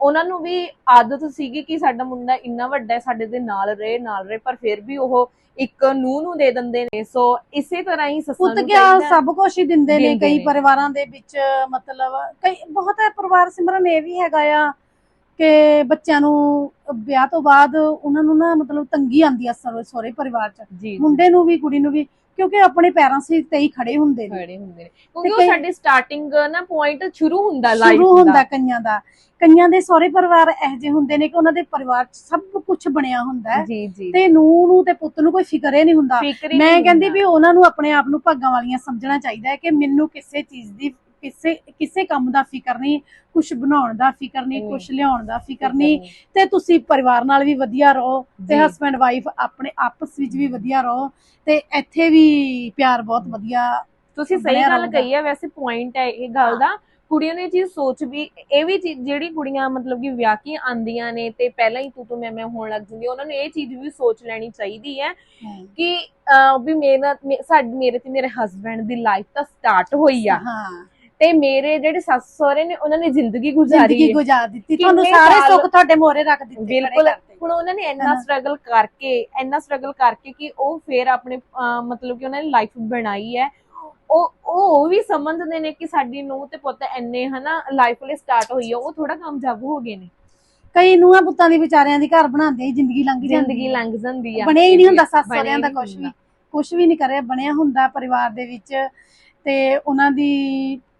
ਉਹਨਾਂ ਨੂੰ ਵੀ ਆਦਤ ਸੀਗੀ ਕਿ ਸਾਡਾ ਮੁੰਡਾ ਇੰਨਾ ਵੱਡਾ ਹੈ ਸਾਡੇ ਦੇ ਨਾਲ ਰਹੇ ਨਾਲ ਰਹੇ ਪਰ ਫਿਰ ਵੀ ਉਹ ਇੱਕ ਨੂੰਹ ਨੂੰ ਦੇ ਦਿੰਦੇ ਨੇ ਸੋ ਇਸੇ ਤਰ੍ਹਾਂ ਹੀ ਸੱਸਾਂ ਪੁੱਤ ਨੂੰ ਹੈ- ਸਭ ਕੁਝ ਹੀ ਦਿੰਦੇ ਨੇ ਕਈ ਨੇ। ਪਰਿਵਾਰਾਂ ਦੇ ਵਿੱਚ ਮਤਲਬ ਕਈ ਬਹੁਤ ਹੈ ਪਰਿਵਾਰ ਸਿਮਰਨ ਇਹ ਵੀ ਹੈਗਾ ਆ ਕਿ ਬੱਚਿਆਂ ਨੂੰ ਵਿਆਹ ਤੋਂ ਬਾਅਦ ਉਹਨਾਂ ਨੂੰ ਨਾ ਮਤਲਬ ਤੰਗੀ ਆਉਂਦੀ ਆ ਸਹੁਰੇ ਪਰਿਵਾਰ ਚ। ਮੁੰਡੇ ਨੂੰ ਵੀ ਕੁੜੀ ਨੂੰ ਵੀ ਕਿਉਂਕਿ ਆਪਣੇ ਪੈਰਾਂ ਸੇ ਤੇ ਹੀ ਖੜੇ ਹੁੰਦੇ ਨੇ। ਖੜੇ ਹੁੰਦੇ ਨੇ। ਕਿਉਂਕਿ ਉਹ ਸਾਡੀ ਸਟਾਰਟਿੰਗ ਨਾ ਪੁਆਇੰਟ ਸ਼ੁਰੂ ਹੁੰਦਾ ਲਾਈਫ ਸ਼ੁਰੂ ਹੁੰਦਾ ਕਈਆਂ ਦਾ। ਕਈਆਂ ਦੇ ਸਹੁਰੇ ਪਰਿਵਾਰ ਇਹੋ ਜਿਹੇ ਹੁੰਦੇ ਨੇ ਕਿ ਉਹਨਾਂ ਦੇ ਪਰਿਵਾਰ ਚ ਸਭ ਕੁਝ ਬਣਿਆ ਹੁੰਦਾ ਤੇ ਨੂੰਹ ਨੂੰ ਤੇ ਪੁੱਤ ਨੂੰ ਕੋਈ ਫਿਕਰ ਹੀ ਨਹੀਂ ਹੁੰਦਾ। ਮੈਂ ਕਹਿੰਦੀ ਹੁੰਦਾ। ਵੀ ਉਹਨਾਂ ਨੂੰ ਆਪਣੇ ਆਪ ਨੂੰ ਭਾਗਾਂ ਵਾਲੀਆਂ ਸਮਝਣਾ ਚਾਹੀਦਾ ਹੈ ਕਿ ਮੈਨੂੰ ਕਿਸੇ ਚੀਜ਼ ਦੀ ਕਿਸੇ ਕਿਸੇ ਕੰਮ ਦਾ ਫਿਕਰ ਨਹੀਂ ਕੁਝ ਬਣਾਉਣ ਦਾ ਫਿਕਰ ਨਹੀਂ। ਕੁਝ ਲਿਆਉਣ ਦਾ ਫਿਕਰ ਨਹੀਂ ਤੇ ਤੁਸੀਂ ਪਰਿਵਾਰ ਨਾਲ ਵੀ ਵਧੀਆ ਰਹੋ ਤੇ। ਹਸਬੰਡ ਵਾਈਫ ਆਪਣੇ ਆਪਸ ਵਿੱਚ ਵੀ ਵਧੀਆ ਰਹੋ ਤੇ ਇੱਥੇ ਵੀ ਪਿਆਰ ਬਹੁਤ ਵਧੀਆ ਤੁਸੀਂ ਸਹੀ ਗੱਲ। ਕਹੀ ਹੈ ਵੈਸੇ ਪੁਆਇੰਟ ਹੈ ਇਹ ਗੱਲ ਦਾ ਕੁੜੀਆਂ ਨੇ ਚੀਜ਼ ਸੋਚ ਵੀ ਇਹ ਵੀ ਚੀਜ਼ ਜਿਹੜੀ ਕੁੜੀਆਂ ਮਤਲਬ ਕਿ ਵਿਆਹ ਕੇ ਆਂਦੀਆਂ ਨੇ ਤੇ ਪਹਿਲਾਂ ਹੀ ਤੂੰ ਤੂੰ ਮੈਂ ਮੈਂ ਹੋਣ ਲੱਗ ਜਾਂਦੀ ਉਹਨਾਂ ਨੂੰ ਇਹ ਚੀਜ਼ ਵੀ ਸੋਚ ਲੈਣੀ ਚਾਹੀਦੀ ਹੈ ਕਿ ਵੀ ਮੇਰਾ ਸਾਡੀ ਮੇਰੇ ਤੇ ਮੇਰੇ ਹਸਬੰਡ ਦੀ ਲਾਈਫ ਤਾਂ ਸਟਾਰਟ ਹੋਈ ਆ ਹਾਂ ਤੇ ਮੇਰੇ ਜਿਹੜੇ ਸੱਸ ਸਹੁਰੇ ਨੇ ਉਹਨਾਂ ਨੇ ਜ਼ਿੰਦਗੀ ਗੁਜ਼ਾਰੀ ਜ਼ਿੰਦਗੀ ਗੁਜ਼ਾਰ ਦਿੱਤੀ ਤੁਹਾਨੂੰ ਸਾਰੇ ਸੁੱਖ ਤੁਹਾਡੇ ਮੋਹਰੇ ਰੱਖ ਦਿੱਤੇ ਬਿਲਕੁਲ। ਹੁਣ ਉਹਨਾਂ ਨੇ ਇੰਨਾ। ਸਟਰਗਲ ਕਰਕੇ ਇੰਨਾ ਸਟਰਗਲ ਕਰਕੇ ਕਿ ਉਹ ਫੇਰ ਆਪਣੇ ਮਤਲਬ ਕਿ ਉਹਨਾਂ ਨੇ ਲਾਈਫ ਬਣਾਈ ਹੈ ਉਹ ਉਹ ਵੀ ਸਮਝਦੇ ਨੇ ਕਿ ਸਾਡੀ ਨੂੰ ਤੇ ਪੁੱਤ ਇੰਨੇ ਹਨਾ ਲਾਈਫ ਲਈ ਸਟਾਰਟ ਹੋਈ ਹੈ ਉਹ ਥੋੜਾ ਕਾਮਯਾਬ ਹੋ ਗਏ ਨੇ ਕਈ ਨੂੰਹਾਂ ਪੁੱਤਾਂ ਦੀ ਵਿਚਾਰਿਆਂ ਦੀ ਘਰ ਬਣਾਉਂਦੇ ਜ਼ਿੰਦਗੀ ਲੰਘ ਜਾਂਦੀ ਜ਼ਿੰਦਗੀ। ਲੰਘ ਜਾਂਦੀ ਆ ਬਣਿਆ ਹੀ ਨਹੀਂ ਹੁੰਦਾ ਸੱਸ ਸਹੁਰਿਆਂ ਦਾ ਕੁਝ ਵੀ। ਕੁਝ ਵੀ ਨਹੀਂ ਕਰਿਆ ਬਣਿਆ ਹੁੰਦਾ ਪਰਿਵਾਰ ਦੇ ਵਿੱਚ ਤੇ ਉਹਨਾਂ ਦੀ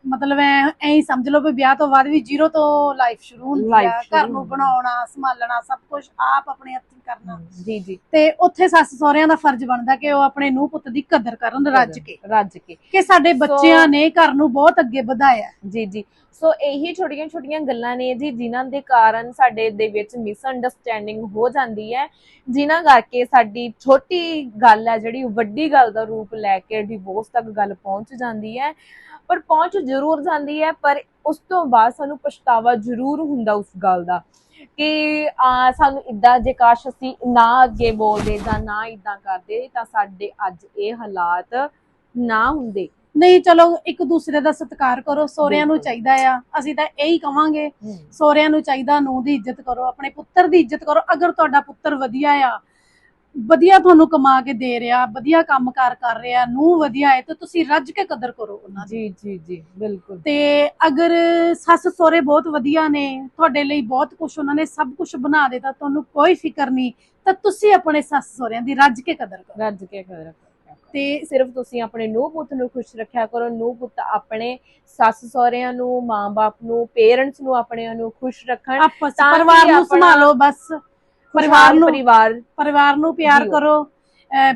ਮਤਲਬ ਐ ਐਂ ਹੀ ਸਮਝ ਲਓ ਵੀ ਵਿਆਹ ਤੋਂ ਬਾਅਦ ਵੀ ਜ਼ੀਰੋ ਤੋਂ ਲਾਈਫ ਸ਼ੁਰੂ ਹੁੰਦੀ Life ਆ ਸ਼ੁਰੂ ਘਰ ਨੂੰ ਹੁੰਦੀ ਆ। ਬਣਾਉਣਾ ਸੰਭਾਲਣਾ ਸਭ ਕੁਝ ਆਪ ਆਪਣੇ ਹੱਥੀਂ ਕਰਨਾ। ਜੀ ਜੀ। ਤੇ ਉੱਥੇ ਸੱਸ ਸਹੁਰਿਆਂ ਦਾ ਫਰਜ਼ ਬਣਦਾ ਕਿ ਉਹ ਆਪਣੇ ਨੂੰਹ ਪੁੱਤ ਦੀ ਕਦਰ ਕਰਨ ਰੱਜ ਕੇ। ਰੱਜ ਕੇ। ਕਿ ਸਾਡੇ ਬੱਚਿਆਂ ਨੇ ਘਰ ਨੂੰ ਬਹੁਤ ਅੱਗੇ ਵਧਾਇਆ। ਜੀ ਜੀ। ਸੋ ਇਹੀ ਛੋਟੀਆਂ ਛੋਟੀਆਂ ਗੱਲਾਂ ਨੇ ਜੀ ਜਿਨ੍ਹਾਂ ਦੇ ਕਾਰਨ ਸਾਡੇ ਦੇ ਵਿੱਚ ਮਿਸਅੰਡਰਸਟੈਂਡਿੰਗ ਹੋ ਜਾਂਦੀ ਹੈ। ਜਿਨ੍ਹਾਂ ਕਰਕੇ ਸਾਡੀ ਛੋਟੀ ਗੱਲ ਹੈ ਜਿਹੜੀ ਵੱਡੀ ਗੱਲ ਦਾ ਰੂਪ ਲੈ ਕੇ ਡਿਵੋਰਸ ਤੱਕ ਗੱਲ ਪਹੁੰਚ ਜਾਂਦੀ ਹੈ। ਪਰ ਪਹੁੰਚ ਜ਼ਰੂਰ ਜਾਂਦੀ ਹੈ ਪਰ ਉਸ ਤੋਂ ਬਾਅਦ ਸਾਨੂੰ ਪਛਤਾਵਾ ਜ਼ਰੂਰ ਹੁੰਦਾ ਉਸ ਗੱਲ ਦਾ ਕਿ ਆ ਸਾਨੂੰ ਇਦਾਂ ਜੇ ਕਾਸ਼ ਅਸੀਂ ਨਾ ਅੱਗੇ ਬੋਲਦੇ ਜਾਂ ਨਾ ਇਦਾਂ ਕਰਦੇ ਤਾਂ ਸਾਡੇ ਅੱਜ ਇਹ ਹਾਲਾਤ ਨਾ ਹੁੰਦੇ। ਨਹੀਂ ਚਲੋ ਇੱਕ ਦੂਸਰੇ ਦਾ ਸਤਿਕਾਰ ਕਰੋ ਸਹੁਰਿਆਂ ਨੂੰ। ਚਾਹੀਦਾ ਆ। ਅਸੀਂ ਤਾਂ ਇਹੀ ਕਵਾਂਗੇ ਸਹੁਰਿਆਂ ਨੂੰ ਚਾਹੀਦਾ ਨੂੰਹ ਦੀ ਇੱਜ਼ਤ ਕਰੋ ਆਪਣੇ ਪੁੱਤਰ ਦੀ ਇੱਜ਼ਤ ਕਰੋ। ਅਗਰ ਤੁਹਾਡਾ ਪੁੱਤਰ ਵਧੀਆ ਆ ਵਧੀਆ ਤੁਹਾਨੂੰ ਕਮਾ ਕੇ ਦੇ ਰਿਹਾ ਵਧੀਆ ਕੰਮਕਾਰ ਕਰ ਰਿਹਾ ਨੂੰਹ ਵਧੀਆ ਹੈ ਤਾਂ ਤੁਸੀਂ ਰੱਜ ਕੇ ਕਦਰ ਕਰੋ ਉਹਨਾਂ ਦੀ। ਜੀ ਜੀ ਜੀ ਬਿਲਕੁਲ। ਤੇ ਅਗਰ ਸੱਸ ਸਹੁਰੇ ਬਹੁਤ ਵਧੀਆ ਨੇ ਤੁਹਾਡੇ ਲਈ ਬਹੁਤ ਕੁਝ ਉਹਨਾਂ ਨੇ ਸਭ ਕੁਝ ਬਣਾ ਦਿੱਤਾ ਤੁਹਾਨੂੰ ਕੋਈ ਫਿਕਰ ਨਹੀਂ ਤਾਂ ਤੁਸੀਂ ਆਪਣੇ ਸੱਸ ਸਹੁਰਿਆਂ ਦੀ ਰੱਜ ਕੇ ਕਦਰ ਕਰੋ। ਰੱਜ ਕੇ ਕਦਰ ਤੇ ਸਿਰਫ ਤੁਸੀਂ ਆਪਣੇ ਨੂੰਹ ਪੁੱਤ ਨੂੰ ਖੁਸ਼ ਰੱਖਿਆ ਕਰੋ ਨੂੰਹ ਪੁੱਤ ਆਪਣੇ ਸੱਸ ਸਹੁਰਿਆਂ ਨੂੰ ਮਾਂ-ਬਾਪ ਨੂੰ ਪੇਰੈਂਟਸ ਨੂੰ ਆਪਣੇ ਨੂੰ ਖੁਸ਼ ਰੱਖਣ ਆਪਸ ਪਰਿਵਾਰ ਨੂੰ ਸੰਭਾਲੋ ਬਸ। ਪਰਿਵਾਰ ਨੂੰ ਪਰਿਵਾਰ। ਪਰਿਵਾਰ ਨੂੰ ਪਿਆਰ। ਕਰੋ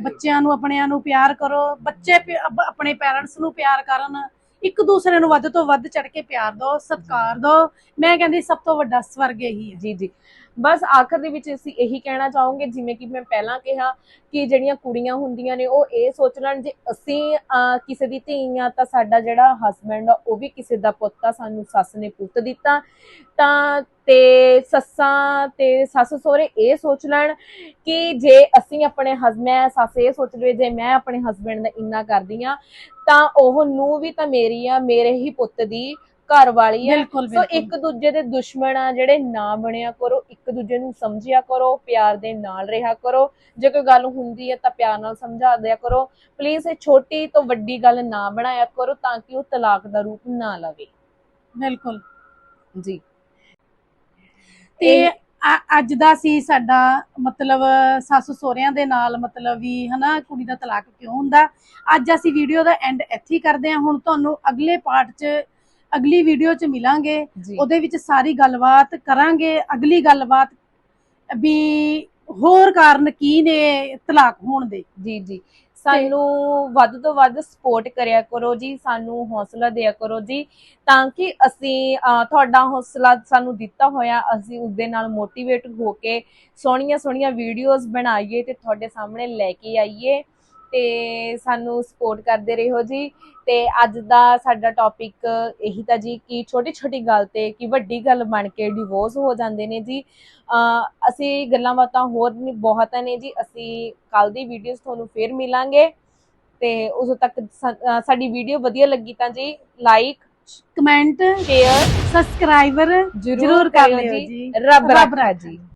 ਬੱਚਿਆਂ ਨੂੰ ਆਪਣਿਆਂ ਨੂੰ ਪਿਆਰ ਕਰੋ। ਬੱਚੇ ਆਪਣੇ ਪੈਰੈਂਟਸ ਨੂੰ ਪਿਆਰ ਕਰਨ। ਇੱਕ ਦੂਸਰੇ ਨੂੰ ਵੱਧ ਤੋਂ ਵੱਧ ਚੜ ਕੇ ਪਿਆਰ ਦਿਓ ਸਤਿਕਾਰ ਦਿਓ। ਮੈਂ ਕਹਿੰਦੀ ਸਭ ਤੋਂ ਵੱਡਾ ਸਵਰਗ ਇਹੀ ਹੈ। ਜੀ ਜੀ। ਬਸ ਆਖਰ ਦੇ ਵਿੱਚ ਅਸੀਂ ਇਹੀ ਕਹਿਣਾ ਚਾਹੋਗੇ, ਜਿਵੇਂ ਕਿ ਮੈਂ ਪਹਿਲਾਂ ਕਿਹਾ ਕਿ ਜਿਹੜੀਆਂ ਕੁੜੀਆਂ ਹੁੰਦੀਆਂ ਨੇ, ਉਹ ਇਹ ਸੋਚ ਲੈਣ ਜੇ ਅਸੀਂ ਕਿਸੇ ਦੀ ਧੀ ਆ ਤਾਂ ਸਾਡਾ ਜਿਹੜਾ ਹਸਬੰਡ ਆ, ਉਹ ਵੀ ਕਿਸੇ ਦਾ ਪੁੱਤ ਆ, ਸਾਨੂੰ ਸੱਸ ਨੇ ਪੁੱਤ ਦਿੱਤਾ। ਤਾਂ ਤੇ ਸੱਸਾਂ ਤੇ ਸੱਸ ਸਹੁਰੇ ਇਹ ਸੋਚ ਲੈਣ ਕਿ ਜੇ ਅਸੀਂ ਆਪਣੇ ਹਸਬੰਡ ਸੱਸ ਇਹ ਸੋਚ ਲਵੇ, ਜੇ ਮੈਂ ਆਪਣੇ ਹਸਬੰਡ ਦਾ ਇੰਨਾ ਕਰਦੀ ਆ, ਤਾਂ ਉਹ ਨੂੰ ਵੀ ਤਾਂ ਮੇਰੀ ਆ, ਮੇਰੇ ਹੀ ਪੁੱਤ ਦੀ ਘਰ ਵਾਲੀ ਆ। ਬਿਲਕੁਲ ਸੋ ਇੱਕ ਦੂਜੇ ਦੇ ਦੁਸ਼ਮਣ ਆ ਜਿਹੜੇ ਨਾ ਬਣਿਆ ਕਰੋ ਇੱਕ ਦੂਜੇ ਨੂੰ ਸਮਝਿਆ ਕਰੋ ਪਿਆਰ ਦੇ ਨਾਲ ਰਿਹਾ ਕਰੋ। ਜੇ ਕੋਈ ਗੱਲ ਹੁੰਦੀ ਹੈ ਤਾਂ ਪਿਆਰ ਨਾਲ ਸਮਝਾ ਦਿਆ ਕਰੋ। ਪਲੀਜ਼ ਇਹ ਛੋਟੀ ਤੋਂ ਵੱਡੀ ਗੱਲ ਨਾ ਬਣਾਇਆ ਕਰੋ ਤਾਂ ਕਿ ਉਹ ਤਲਾਕ ਦਾ ਰੂਪ ਨਾ ਲਵੇ। ਬਿਲਕੁਲ। ਜੀ। ਤੇ ਅੱਜ ਦਾ ਸੀ ਸਾਡਾ ਮਤਲਬ ਸੱਸ ਸਹੁਰਿਆਂ ਦੇ ਨਾਲ ਮਤਲਬ ਵੀ ਹਨਾ ਕੁੜੀ ਦਾ ਤਲਾਕ ਕਿਉਂ ਹੁੰਦਾ? ਅੱਜ ਅਸੀਂ ਵੀਡੀਓ ਦਾ ਐਂਡ ਇੱਥੇ ਹੀ ਕਰਦੇ ਹਾਂ। ਹੁਣ ਤੁਹਾਨੂੰ ਅਗਲੇ ਪਾਰਟ 'ਚ ਅਗਲੀ ਵੀਡੀਓ 'ਚ ਮਿਲਾਂਗੇ ਉਹਦੇ ਵਿੱਚ ਸਾਰੀ ਗੱਲਬਾਤ ਕਰਾਂਗੇ ਅਗਲੀ ਗੱਲਬਾਤ ਵੀ ਹੋਰ ਕਾਰਨ ਕੀ ਨੇ ਤਲਾਕ ਹੋਣ ਦੇ। ਜੀ ਜੀ। ਸਾਨੂੰ ਵੱਧ ਤੋਂ ਵੱਧ ਸਪੋਰਟ ਕਰਿਆ ਕਰੋ ਜੀ ਸਾਨੂੰ ਹੌਸਲਾ ਦਿਆ ਕਰੋ ਜੀ ਤਾਂ ਕਿ ਅਸੀਂ ਤੁਹਾਡਾ ਹੌਸਲਾ ਸਾਨੂੰ ਦਿੱਤਾ ਹੋਇਆ ਅਸੀਂ ਉਸ ਦੇ ਨਾਲ ਮੋਟੀਵੇਟ ਹੋ ਕੇ ਸੋਹਣੀਆਂ ਸੋਹਣੀਆਂ ਵੀਡੀਓਜ਼ ਬਣਾਈਏ ਤੇ ਤੁਹਾਡੇ ਸਾਹਮਣੇ ਲੈ ਕੇ ਆਈਏ। ਤੇ ਸਾਨੂੰ ਸਪੋਰਟ ਕਰਦੇ ਰਹੋ ਜੀ। ਤੇ ਅੱਜ ਦਾ ਸਾਡਾ ਟੌਪਿਕ ਇਹੀ ਤਾਂ ਜੀ ਕਿ ਛੋਟੀ ਛੋਟੀ ਗੱਲ ਤੇ ਕਿ ਵੱਡੀ ਗੱਲ ਬਣ ਕੇ ਡਿਵੋਰਸ ਹੋ ਜਾਂਦੇ ਨੇ ਜੀ। ਅਸੀਂ ਗੱਲਾਂ ਬਾਤਾਂ ਹੋਰ ਬਹੁਤ ਨੇ ਜੀ। ਅਸੀਂ ਕੱਲ ਦੀ ਵੀਡੀਓਜ਼ ਤੁਹਾਨੂੰ ਫੇਰ ਮਿਲਾਂਗੇ। ਤੇ ਉਦੋਂ ਤੱਕ ਸਾਡੀ ਵੀਡੀਓ ਵਧੀਆ ਲੱਗੀ ਤਾਂ ਜੀ ਲਾਈਕ ਕਮੈਂਟ ਸ਼ੇਅਰ ਸਬਸਕ੍ਰਾਈਬਰ ਜ਼ਰੂਰ ਕਰ ਲਿਓ ਜੀ। ਰੱਬ ਰੱਬ ਰੱਖਾ। ਜੀ